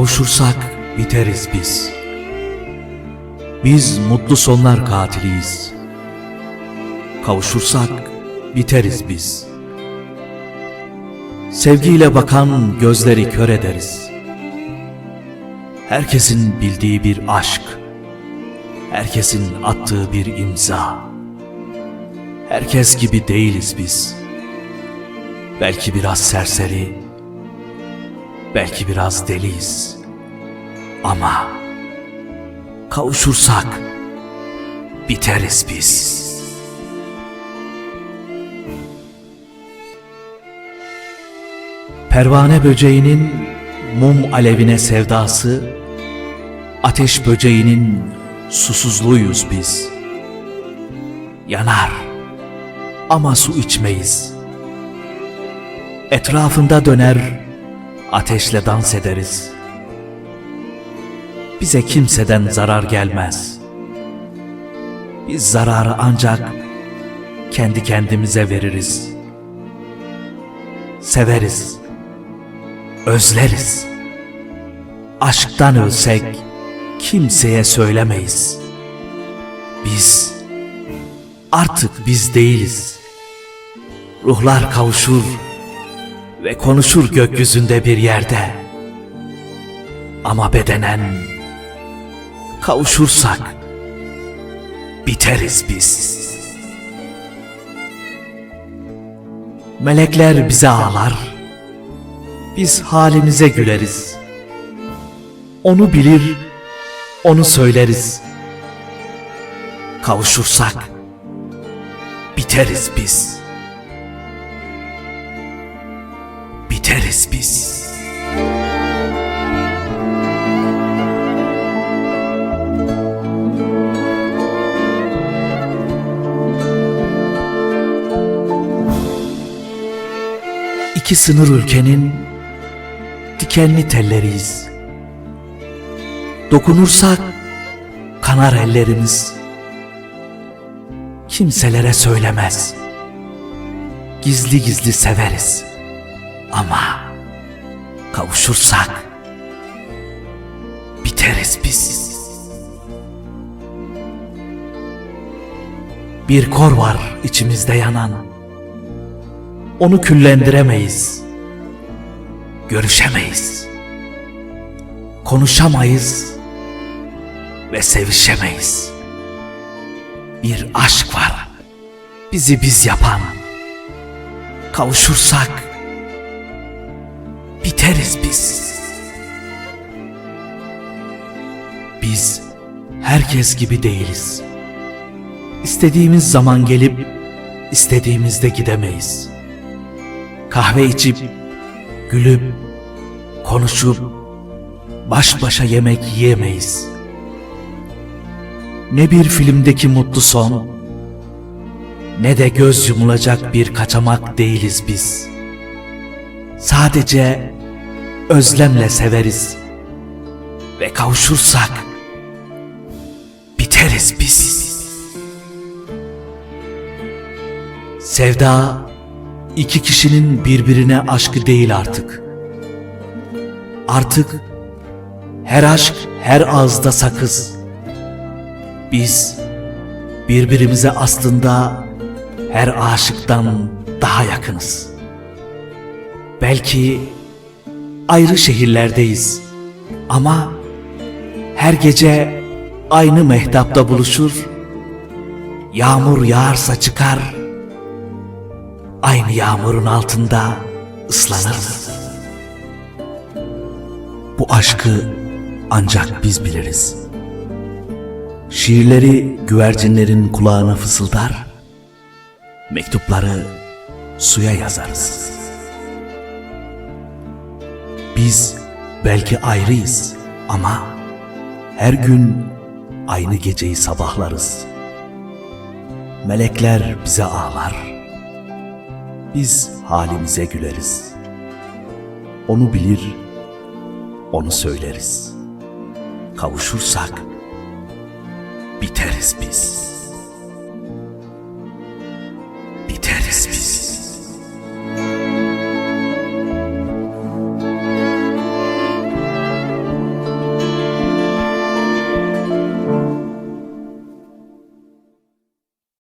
Kavuşursak biteriz biz. Biz mutlu sonlar katiliyiz. Kavuşursak biteriz biz. Sevgiyle bakan gözleri kör ederiz. Herkesin bildiği bir aşk. Herkesin attığı bir imza. Herkes gibi değiliz biz. Belki biraz serseri, belki biraz deliyiz. Ama kavuşursak biteriz biz. Pervane böceğinin mum alevine sevdası, ateş böceğinin susuzluğuyuz biz. Yanar ama su içmeyiz. Etrafında döner, ateşle dans ederiz. Bize kimseden zarar gelmez. Biz zararı ancak kendi kendimize veririz. Severiz, özleriz. Aşktan ölsek kimseye söylemeyiz. Biz artık biz değiliz. Ruhlar kavuşur ve konuşur gökyüzünde bir yerde. Ama bedenen kavuşursak biteriz biz. Melekler bize ağlar. Biz halimize güleriz. Onu bilir, onu söyleriz. Kavuşursak biteriz biz. Biteriz biz. İki sınır ülkenin dikenli telleriyiz. Dokunursak kanar ellerimiz. Kimselere söylemez. Gizli gizli severiz. Ama kavuşursak biteriz biz. Bir kor var içimizde yanan. Onu küllendiremeyiz. Görüşemeyiz. Konuşamayız ve sevişemeyiz. Bir aşk var bizi biz yapan. Kavuşursak biteriz biz. Biz herkes gibi değiliz. İstediğimiz zaman gelip istediğimizde gidemeyiz. Kahve içip, gülüp, konuşup, baş başa yemek yiyemeyiz. Ne bir filmdeki mutlu son, ne de göz yumulacak bir kaçamak değiliz biz. Sadece özlemle severiz ve kavuşursak biteriz biz. Sevda iki kişinin birbirine aşkı değil artık. Artık her aşk her ağızda sakız. Biz birbirimize aslında her aşıktan daha yakınız. Belki ayrı şehirlerdeyiz ama her gece aynı mehtapta buluşur. Yağmur yağarsa çıkar, aynı yağmurun altında ıslanırız. Bu aşkı ancak biz biliriz. Şiirleri güvercinlerin kulağına fısıldar, mektupları suya yazarız. Biz belki ayrıyız ama her gün aynı geceyi sabahlarız. Melekler bize ağlar. Biz halimize güleriz. Onu bilir, onu söyleriz. Kavuşursak biteriz biz.